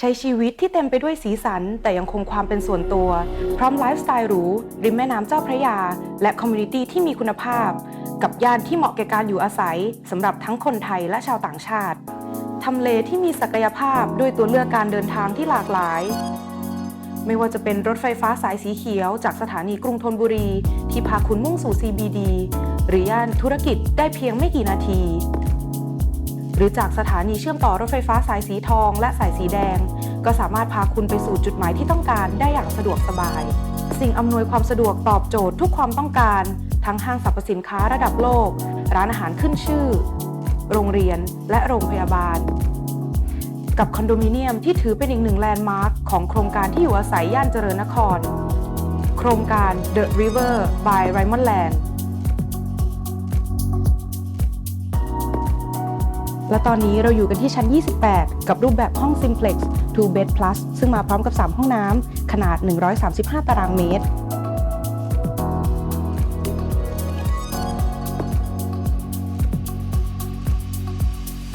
ใช้ชีวิตที่เต็มไปด้วยสีสัน แต่ยังคงความเป็นส่วนตัว พร้อมไลฟ์สไตล์หรู ริมแม่น้ำเจ้าพระยา และคอมมูนิตี้ที่มีคุณภาพ กับย่านที่เหมาะแก่การอยู่อาศัยสำหรับทั้งคนไทยและชาวต่างชาติทำเลที่มีศักยภาพด้วยตัวเลือกการเดินทางที่หลากหลาย ไม่ว่าจะเป็นรถไฟฟ้าสายสีเขียว จากสถานีกรุงธนบุรี ที่พาคุณมุ่งสู่ CBD หรือย่านธุรกิจได้เพียงไม่กี่นาที หรือจากสถานีเชื่อมต่อรถไฟฟ้าสายสีทองและสายสีแดง ก็สามารถพาคุณไปสู่จุดหมายที่ต้องการได้อย่างสะดวกสบาย สิ่งอำนวยความสะดวกตอบโจทย์ทุกความต้องการ ทั้งห้างสรรพสินค้าระดับโลก ร้านอาหารขึ้นชื่อ โรงเรียนและโรงพยาบาล กับคอนโดมิเนียมที่ถือเป็นอีกหนึ่งแลนด์มาร์คของโครงการที่อยู่อาศัยย่านเจริญนคร โครงการ The River by Raymond Land และตอนนี้เราอยู่กันที่ชั้น 28 กับรูปแบบห้อง Simplex 2 Bed Plus ซึ่งมาพร้อมกับ 3 ห้องน้ำขนาด 135 ตารางเมตร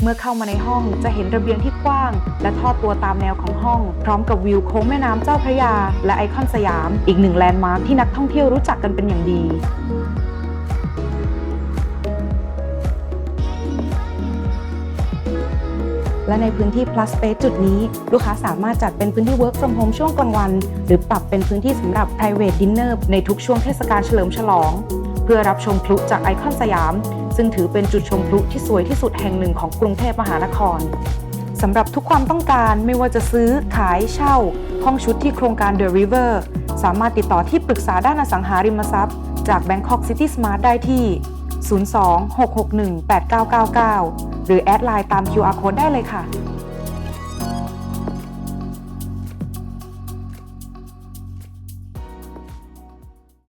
เมื่อเข้ามาในห้องจะเห็นระเบียงที่กว้าง และทอดตัวตามแนวของห้อง พร้อมกับวิวโค้งแม่น้ำเจ้าพระยา และไอคอนสยาม อีกหนึ่งแลนด์มาร์คที่นักท่องเที่ยวรู้จักกันเป็นอย่างดี และในพื้นที่ plus space จุดนี้ ลูกค้าสามารถจัดเป็นพื้นที่ work from home ช่วงกลางวัน หรือปรับเป็นพื้นที่สำหรับ private dinner ในทุกช่วงเทศกาลเฉลิมฉลอง เพื่อรับชมพลุจากไอคอนสยาม ซึ่งถือเป็นจุดชมพลุที่สวยที่สุดแห่งหนึ่งของกรุงเทพมหานครสำหรับทุกความต้องการไม่ว่าจะซื้อขายเช่า ห้องชุดที่โครงการ The River สามารถติดต่อที่ปรึกษาด้านอสังหาริมทรัพย์ จาก Bangkok City Smart ได้ที่ 02-661-8999 หรือแอดไลน์ตาม QR code ได้เลยค่ะ